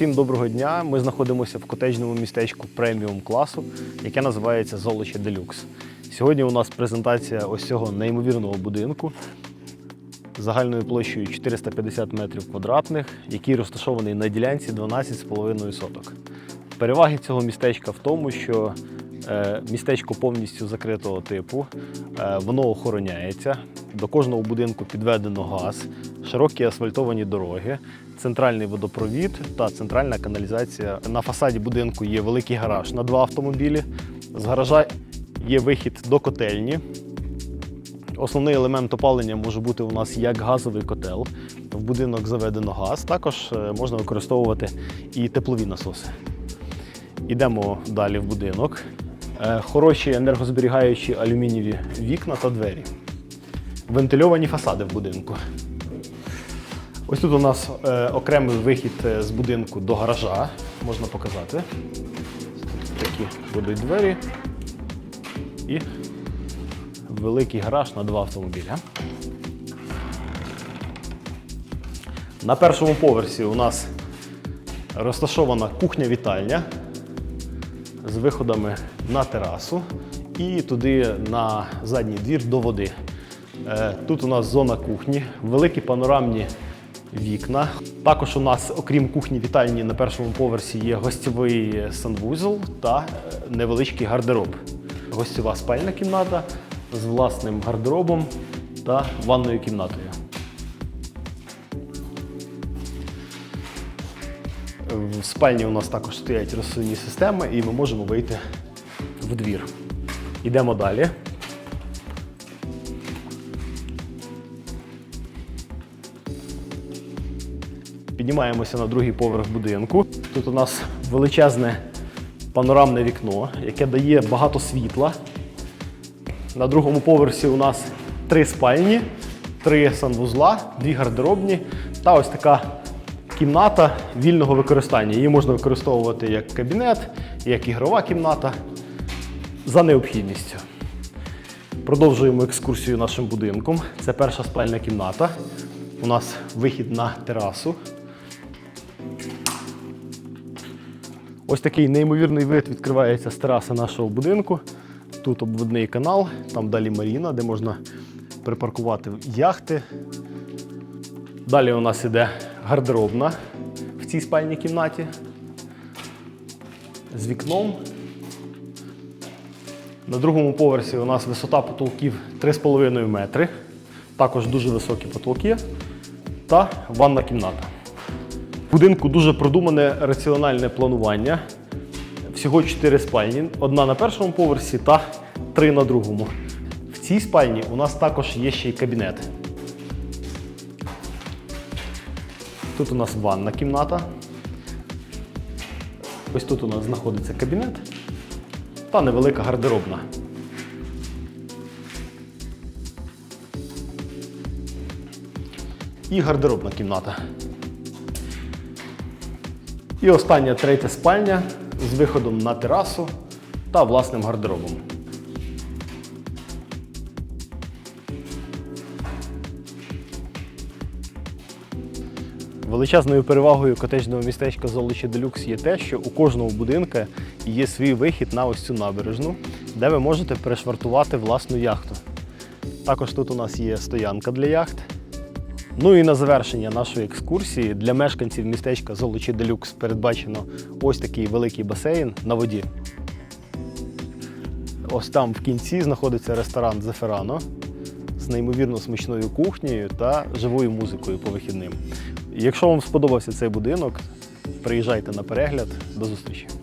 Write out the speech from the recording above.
Усім доброго дня. Ми знаходимося в котеджному містечку преміум класу, яке називається Золоче Делюкс. Сьогодні у нас презентація ось цього неймовірного будинку загальною площею 450 метрів квадратних, який розташований на ділянці 12,5 соток. Переваги цього містечка в тому, що містечко повністю закритого типу, е, воно охороняється. До кожного будинку підведено газ, широкі асфальтовані дороги, центральний водопровід та центральна каналізація. На фасаді будинку є великий гараж на два автомобілі. З гаража є вихід до котельні. Основний елемент опалення може бути у нас як газовий котел. В будинок заведено газ. Також е, можна використовувати і теплові насоси. Йдемо далі в будинок. Е, Хороші енергозберігаючі алюмінієві вікна та двері. Вентильовані фасади в будинку. Ось тут у нас е, окремий вихід е, з будинку до гаража. Можна показати. Такі будуть двері. І великий гараж на два автомобіля. На першому поверсі у нас розташована кухня-вітальня з виходами на терасу і туди на задній двір до води. Е, Тут у нас зона кухні, великі панорамні вікна. Також у нас, окрім кухні вітальні, на першому поверсі є гостьовий санвузол та е, невеличкий гардероб. Гостьова спальна кімната з власним гардеробом та ванною кімнатою. В спальні у нас також стоять розсувні системи, і ми можемо вийти в двір. Йдемо далі. Піднімаємося на другий поверх будинку. Тут у нас величезне панорамне вікно, яке дає багато світла. На другому поверсі у нас три спальні, три санвузла, дві гардеробні та ось така кімната вільного використання. Її можна використовувати як кабінет, як ігрова кімната за необхідністю. Продовжуємо екскурсію нашим будинком. Це перша спальна кімната. У нас вихід на терасу. Ось такий неймовірний вид відкривається з тераси нашого будинку. Тут обводний канал, там далі маріна, де можна припаркувати яхти. Далі у нас іде гардеробна в цій спальній кімнаті з вікном. На другому поверсі у нас висота потолків 3,5 метри. Також дуже високі потолки та ванна кімната. В будинку дуже продумане раціональне планування. Всього 4 спальні, одна на першому поверсі та 3 на другому. В цій спальні у нас також є ще й кабінет. Тут у нас ванна кімната. Ось тут у нас знаходиться кабінет та невелика гардеробна. І гардеробна кімната. І остання третя спальня з виходом на терасу та власним гардеробом. Величезною перевагою котеджного містечка Золочі Делюкс є те, що у кожного будинка є свій вихід на ось цю набережну, де ви можете перешвартувати власну яхту. Також тут у нас є стоянка для яхт. Ну і на завершення нашої екскурсії для мешканців містечка Золочі Делюкс передбачено ось такий великий басейн на воді. Ось там в кінці знаходиться ресторан Зеферано з неймовірно смачною кухнею та живою музикою по вихідним. Якщо вам сподобався цей будинок, приїжджайте на перегляд. До зустрічі!